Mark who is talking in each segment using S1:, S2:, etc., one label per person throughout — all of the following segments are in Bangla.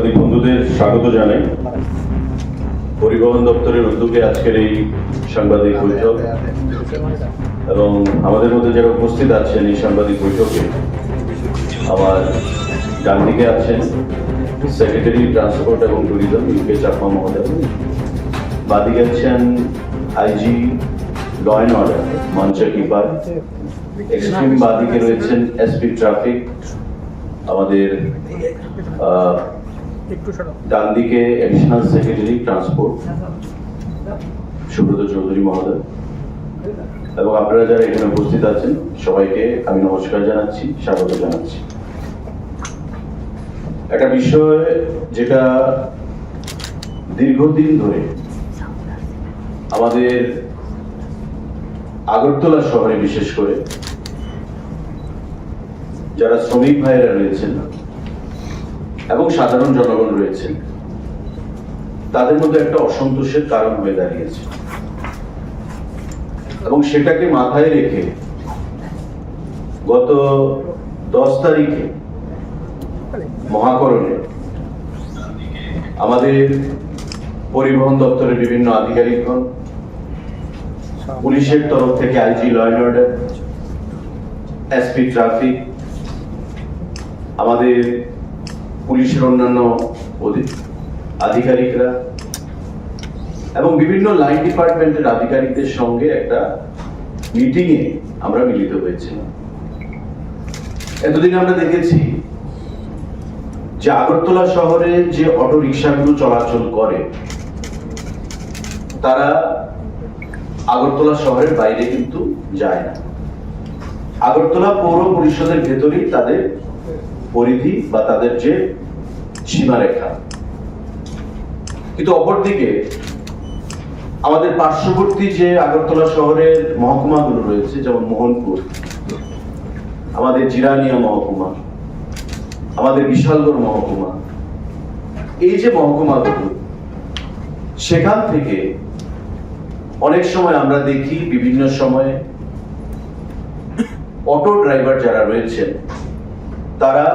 S1: সাংবাদিক বন্ধুদের স্বাগত জানাই। পরিবহন দপ্তরের উদ্যোগে আজকের এই সাংবাদিক বৈঠক এবং আমাদের মধ্যে যারা উপস্থিত আছেন এই সাংবাদিক বৈঠকে আমার ডান দিকে আছেন সেক্রেটারি, ট্রান্সপোর্ট এবং ট্যুরিজম, ইউকে চাকমা মহোদয়। বাদিকে আছেন আইজি ল অ্যান্ড অর্ডার, মঞ্চা কিপার। এক্সট্রিম বাদিকে রয়েছেন এসপি ট্রাফিক, আমাদের ডান দিকে additional secretary transport Subrata Chowdhury মহোদয়। এবং আপনারা যারা এখানে উপস্থিত আছেন সবাইকে আমি নমস্কার জানাচ্ছি স্বাগত জানাচ্ছি। একটা বিষয় যেটা দীর্ঘদিন ধরে আমাদের আগরতলা শহরে বিশেষ করে যারা শ্রমিক ভাইয়েরা রয়েছেন এবং সাধারণ জনগণ রয়েছেন তাদের মধ্যে একটা অসন্তোষের কারণ হয়ে দাঁড়িয়েছে। এবং সেটাকে মাথায় রেখে গত দশ তারিখে মহাকরণে আমাদের পরিবহন দপ্তরের বিভিন্ন আধিকারিকগণ, পুলিশের তরফ থেকে IG law order, SP traffic, আমাদের পুলিশের অন্যান্য আধিকারিকরা এবং বিভিন্ন লাইন ডিপার্টমেন্টের আধিকারিকদের সঙ্গে একটা মিটিংয়ে আমরা মিলিত হয়েছিলাম। এতদিন আমরা দেখেছি যে আগরতলা শহরে যে অটো রিক্সাগুলো চলাচল করে, তারা আগরতলা শহরের বাইরে কিন্তু যায় না। আগরতলা পৌর পরিষদের ভেতরেই তাদের পরিধি বা তাদের যে সীমারেখা। কিন্তু অপরদিকে আমাদের পার্শ্ববর্তী যে আগরতলা শহরের মহকুমাগুলো রয়েছে, যেমন মোহনপুর, আমাদের জিরানিয়া মহকুমা, আমাদের বিশালগড় মহকুমা, এই যে মহকুমাগুলো, সেখান থেকে অনেক সময় আমরা দেখি বিভিন্ন সময়ে অটো ড্রাইভার যারা রয়েছেন তারা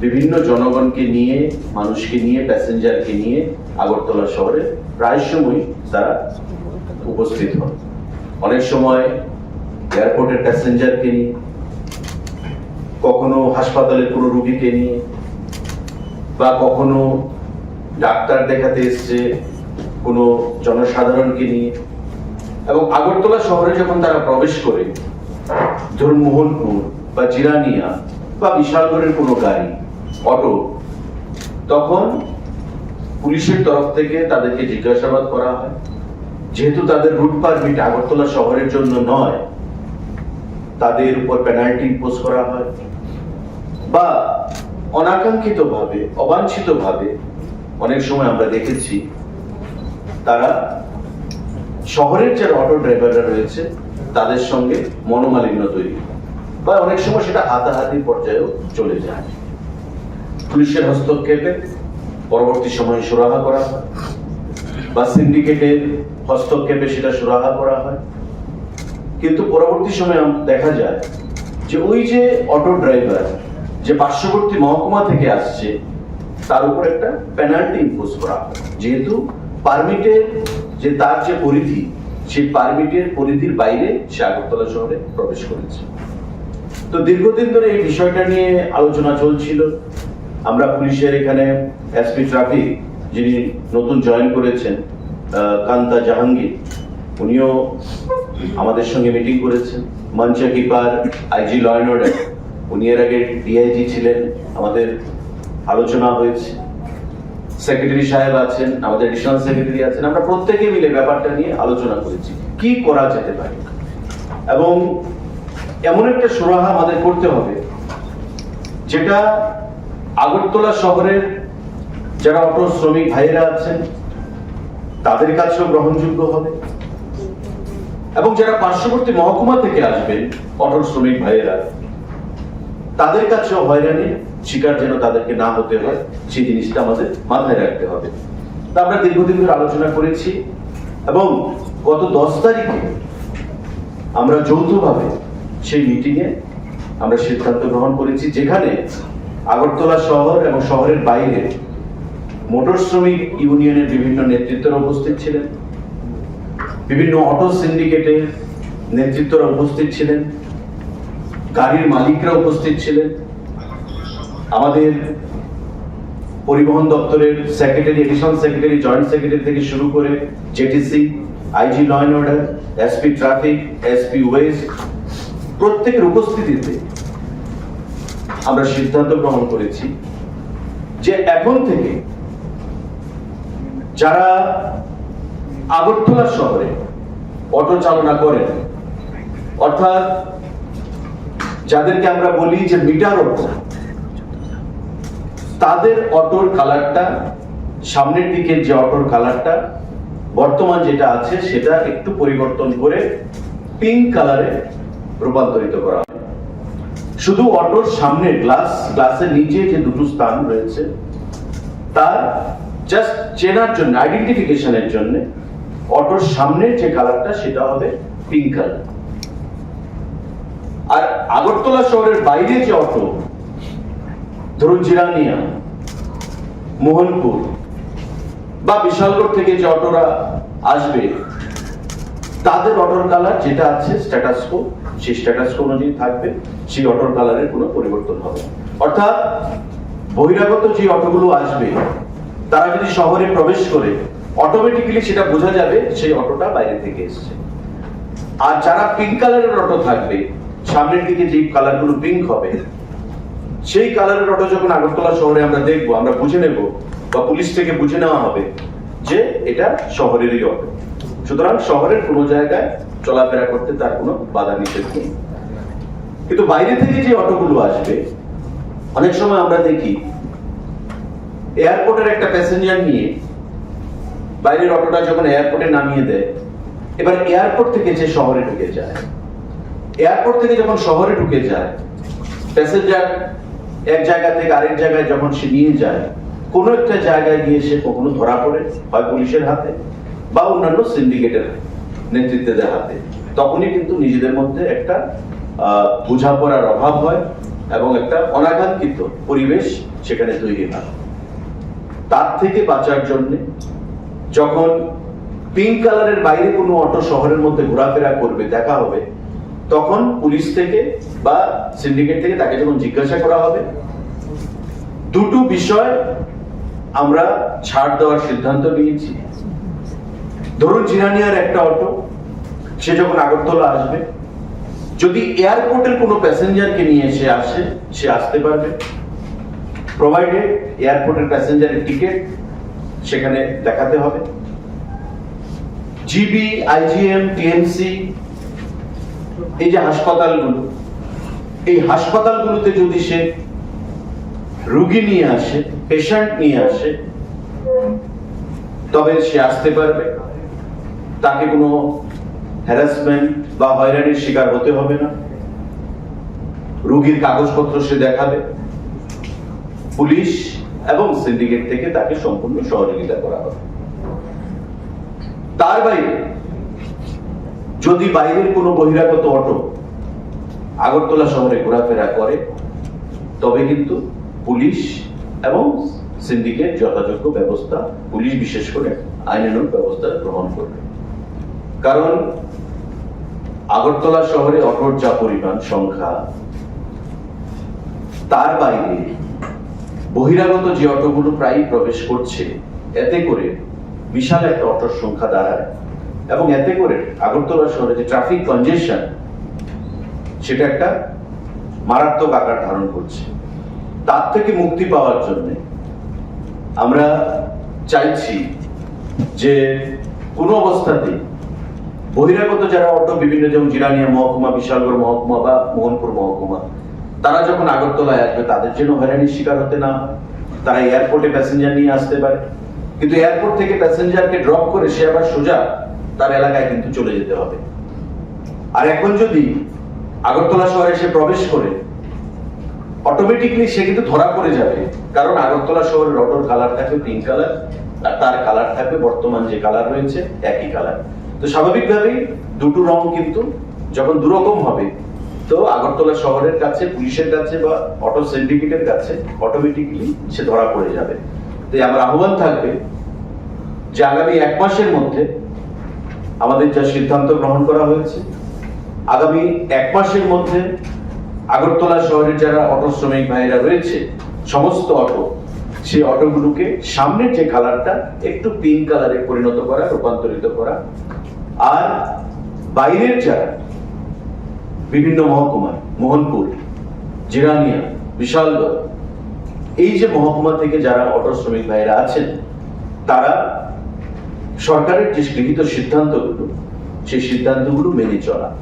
S1: বিভিন্ন জনগণকে নিয়ে, মানুষকে নিয়ে, প্যাসেঞ্জারকে নিয়ে আগরতলা শহরে প্রায় সময় তারা উপস্থিত হন। অনেক সময় এয়ারপোর্টের প্যাসেঞ্জারকে নিয়ে, কখনো হাসপাতালের কোনো রুগীকে নিয়ে, বা কখনো ডাক্তার দেখাতে এসছে কোনো জনসাধারণকে নিয়ে। এবং আগরতলা শহরে যখন তারা প্রবেশ করে, ধরুন মোহনপুর বা জিরানিয়া বা বিশালগড়ের কোনো গাড়ি, অটো, তখন পুলিশের তরফ থেকে তাদেরকে জিজ্ঞাসাবাদ করা হয় যেহেতু তাদের রুট পারমিট আগরতলা শহরের জন্য নয়, তাদের উপর পেনাল্টি ইম্পোজ করা হয় বা অনাকাঙ্ক্ষিত ভাবে অবাঞ্ছিত ভাবে অনেক সময় আমরা দেখেছি, তারা শহরের যারা অটো ড্রাইভাররা রয়েছে, তাদের সঙ্গে মনোমালিন্য তৈরি। বা অনেক সময় সেটা হাতাহাতি পর্যায়েও চলে যায়। পুলিশের হস্তক্ষেপে পরবর্তী সময়ে সুরাহা করা হয় বা সিন্ডিকেটের হস্তক্ষেপে সেটা সুরাহা করা হয়। কিন্তু পরবর্তী সময়ে দেখা যায় যে ওই যে অটো ড্রাইভার যে পার্শ্ববর্তী মহকুমা থেকে আসছে, তার উপর একটা পেনাল্টি ইম্পোজ করা যেহেতু পারমিটের যে তার যে পরিধি, সেই পারমিটের পরিধির বাইরে সে আগরতলা শহরে প্রবেশ করেছে। তো দীর্ঘদিন ধরে এই বিষয়টা নিয়ে আলোচনা চলছিল। আমরা পুলিশের এখানে এসপি ট্রাফিক যিনি নতুন জয়েন করেছেন কান্তা জাহাঙ্গীর, উনিও আমাদের সঙ্গে মিটিং করেছেন। মঞ্চা কিপার আইজি ল অর্ডার উনি এর আগে ডিআইজি ছিলেন, আমাদের আলোচনা হয়েছে। সেক্রেটারি সাহেব আছেন, আমাদের এডিশনাল সেক্রেটারি আছেন, আমরা প্রত্যেকে মিলে ব্যাপারটা নিয়ে আলোচনা করেছি। কি করা যেতে পারে? এবং এমন একটা সুরাহা আমাদের করতে হবে, যেটা আগরতলা শহরের যারা অটো শ্রমিক ভাইয়েরা আছেন, তাদের কাছেও গ্রহণযোগ্য হবে। এবং যারা পার্শ্ববর্তী মহকুমা থেকে আসবেন, অটো শ্রমিক ভাইয়েরা, তাদের কাছেও হয়রানি, শিকার যেন তাদেরকে না হতে হয়, সেই জিনিসটা আমাদের মাথায় রাখতে হবে। তা আমরা দীর্ঘদিন ধরে আলোচনা করেছি, এবং গত দশ তারিখে আমরা যৌথভাবে সেই মিটিংয়ে আমরা সিদ্ধান্ত গ্রহণ করেছি যেখানে আগরতলা শহর এবং শহরের বাইরে মোটর শ্রমিক ইউনিয়নের বিভিন্ন নেতৃত্বরা উপস্থিত ছিলেন, বিভিন্ন অটো সিন্ডিকেটের নেতৃত্বরা উপস্থিত ছিলেন, গাড়ির মালিকরা উপস্থিত ছিলেন, আমাদের পরিবহন দপ্তরের secretary additional secretary joint secretary থেকে শুরু করে JTC IG law and order SP traffic SP west প্রত্যেকের উপস্থিতিতে আমরা সিদ্ধান্ত গ্রহণ করেছি যে এখন থেকে যারা আগরতলা শহরে অটো চালনা করেন, অর্থাৎ যাদেরকে আমরা বলি যে মিটার অটো, তাদের অটোর কালারটা, সামনের দিকে যে অটোর কালারটা, বর্তমান যেটা আছে সেটা একটু পরিবর্তন করে পিঙ্ক কালারে রূপান্তরিত করা হবে শুধু অটোর সামনে গ্লাস, গ্লাসের নিচে যে দুটো স্থান রয়েছে, তার জাস্ট চেনার জন্য আইডেন্টিফিকেশনের জন্য অটোর সামনের যে কালারটা সেটা হবে পিঙ্ক কালার আর আগরতলা শহরের বাইরে যে অটো, ধরুন জিরানিয়া, মোহনপুর বা বিশালগড় থেকে যে অটোরা আসবে, তাদের অটোর কালার যেটা আছে স্ট্যাটাসকো সেই স্ট্যাটাসকো অনুযায়ী থাকবে, সেই অটোর কালারের কোনো পরিবর্তন হবে অর্থাৎ বহিরাগত যে অটোগুলো আসবে, তারা যদি শহরে প্রবেশ করে অটোমেটিক্যালি সেটা বোঝা যাবে সেই অটোটা বাইরে থেকে এসেছে। আর যারা পিঙ্ক কালারের অটো থাকবে, সামনের দিকে যে কালারগুলো পিঙ্ক হবে, সেই কালারের অটো যখন আগরতলা শহরে আমরা দেখব, আমরা বুঝে নেব বা পুলিশ থেকে বুঝে নেওয়া হবে যে এটা শহরেরই অটো সুতরাং শহরের কোনো জায়গায় চলাফেরা করতে তার কোনো বাধা নিষেধ নেই। কিন্তু বাইরে থেকে যে অটোগুলো আসবে, অনেক সময় আমরা দেখি, এয়ারপোর্টের একটা প্যাসেঞ্জার নিয়ে বাইরের অটোটা যখন এয়ারপোর্টে নামিয়ে দেয়, এবার এয়ারপোর্ট থেকে যে শহরে ঢুকে যায়, এয়ারপোর্ট থেকে যখন শহরে ঢুকে যায়, প্যাসেঞ্জার এক জায়গা থেকে আরেক জায়গায় যখন সে নিয়ে যায়, কোনো একটা জায়গায় গিয়ে সে কখনো ধরা পড়ে, হয় পুলিশের হাতে? বা অন্যান্য সিন্ডিকেটের নেতৃত্বের হাতে। তখনই কিন্তু নিজেদের মধ্যে একটা বোঝাপড়ার অভাব হয় এবং একটা অনাকাঙ্ক্ষিত পরিবেশ সেখানে তৈরি হয়। তার থেকে বাঁচার জন্য যখন পিঙ্ক কালারের বাইরে কোনো অটো শহরের মধ্যে ঘোরাফেরা করবে, দেখা হবে, তখন পুলিশ থেকে বা সিন্ডিকেট থেকে তাকে যখন জিজ্ঞাসা করা হবে, দুটো বিষয় আমরা ছাড় দেওয়ার সিদ্ধান্ত নিয়েছি। ধরুন জিরানিয়ার একটা অটো সে যখন আগরতলা আসবে, যদি এয়ারপোর্টের কোনো প্যাসেঞ্জারকে নিয়ে সে আসে, সে আসতে পারবে। প্রোভাইডেড এয়ারপোর্টের প্যাসেঞ্জারের টিকিট সেখানে দেখাতে হবে। জিবি আইজিএম টিএমসি এই যে হাসপাতালগুলো, এই হাসপাতালগুলোতে যদি সে রুগী নিয়ে আসে পেশেন্ট নিয়ে আসে, তবে সে আসতে পারবে। তাকে কোনো হ্যারাসমেন্ট বা হয়রানির শিকার হতে হবে না। রুগীর কাগজপত্র সে দেখাবে। পুলিশ এবং সিন্ডিকেট থেকে তাকে সম্পূর্ণ সহযোগিতা করা হবে। তার বাইরে, যদি বাইরের কোনো বহিরাগত অটো আগরতলা শহরে ঘোরাফেরা করে, তবে কিন্তু পুলিশ এবং সিন্ডিকেট যথাযোগ্য ব্যবস্থা, পুলিশ বিশেষ করে আইনানুগ ব্যবস্থা গ্রহণ করবে। কারণ আগরতলা শহরে অটোর যা পরিমাণ সংখ্যা, তার বাইরে বহিরাগত যে অটোগুলো প্রায়ই প্রবেশ করছে, এতে করে বিশাল একটা অটোর সংখ্যা দাঁড়ায় এবং এতে করে আগরতলা শহরে যে ট্রাফিক কনজেশন সেটা একটা মারাত্মক আকার ধারণ করছে। তার থেকে মুক্তি পাওয়ার জন্য আমরা চাইছি যে কোনো অবস্থাতেই বহিরাগত যারা অটো বিভিন্ন যেমন জিরানিয়া মহকুমা, বিশালগড় মহকুমা বা মোহনপুর মহকুমা, তারা যখন আগরতলায় আসবে, তাদের জন্য হয়রানির শিকার হতে না তারা এয়ারপোর্টে প্যাসেঞ্জার নিয়ে আসতে পারে। কিন্তু এয়ারপোর্ট থেকে প্যাসেঞ্জারকে ড্রপ করে সে আবার সোজা তার এলাকায় কিন্তু চলে যেতে হবে। আর এখন যদি আগরতলা শহরে সে প্রবেশ করে অটোমেটিকলি সে কিন্তু ধরা পড়ে যাবে। কারণ আগরতলা শহরের অটোর কালার থাকবে পিঙ্ক কালার আর তার কালার থাকবে বর্তমান যে কালার রয়েছে, একই কালার তো স্বাভাবিকভাবেই দুটো রং কিন্তু যখন দুরকম হবে, তো আগরতলা শহরের কাছে, পুলিশের কাছে বা অটো সিন্ডিকেটের কাছে অটোমেটিকলি সে ধরা পড়ে যাবে। তাই আমার আহ্বান থাকবে যে আগামী এক মাসের মধ্যে আমাদের যা সিদ্ধান্ত গ্রহণ করা হয়েছে, আগামী এক মাসের মধ্যে আগরতলা শহরের যারা অটো শ্রমিক ভাইরা রয়েছে, সমস্ত অটো সেই অটোগুলোকে সামনের যে কালারটা একটু পিঙ্ক কালারে পরিণত করা, রূপান্তরিত করা আর বাইরের যারা বিভিন্ন মহকুমায়, মোহনপুর, জিরানিয়া, বিশালগড়, এই যে মহকুমা থেকে যারা অটো শ্রমিক ভাইরা আছেন, তারা সরকারের যে গৃহীত সিদ্ধান্তগুলো, সেই সিদ্ধান্তগুলো মেনে চলা।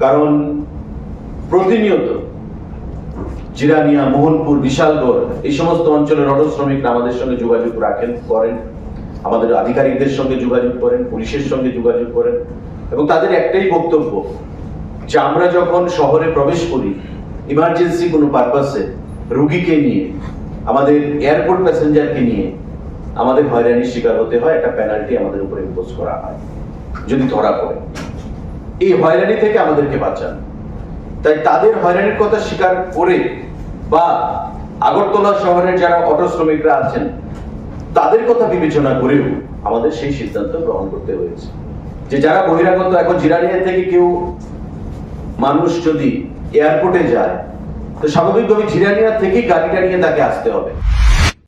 S1: কারণ প্রতিনিয়ত জিরানিয়া, মোহনপুর, বিশালগড়, এই সমস্ত অঞ্চলের অটো শ্রমিকরা আমাদের সঙ্গে যোগাযোগ রাখেন, করেন। আমাদের আধিকারিকদের সঙ্গে যোগাযোগ করেন, পুলিশের সঙ্গে যোগাযোগ করেন এবং তাদের একটাই বক্তব্য যে আমরা যখন শহরে প্রবেশ করি ইমার্জেন্সি কোনো পারপাসে রুগীকে নিয়ে, আমাদের এয়ারপোর্ট প্যাসেঞ্জারকে নিয়ে, আমাদের হয়রানির শিকার হতে হয়, একটা পেনাল্টি আমাদের উপরে ইম্পোজ করা হয়, যদি ধরা পড়ে। এই হয়রানি থেকে আমাদেরকে বাঁচান। তাই তাদের হয়রানির কথা স্বীকার করে বা আগরতলা শহরের যারা অটো শ্রমিকরা আছেন তাদের কথা বিবেচনা করেও আমাদের সেই সিদ্ধান্ত গ্রহণ করতে হয়েছে। যে যারা বহিরাগত, এখন জিরানিয়া থেকে কেউ মানুষ যদি এয়ারপোর্টে যায়, তো স্বাভাবিকভাবে জিরানিয়া থেকে গাড়িটা নিয়ে তাকে আসতে হবে।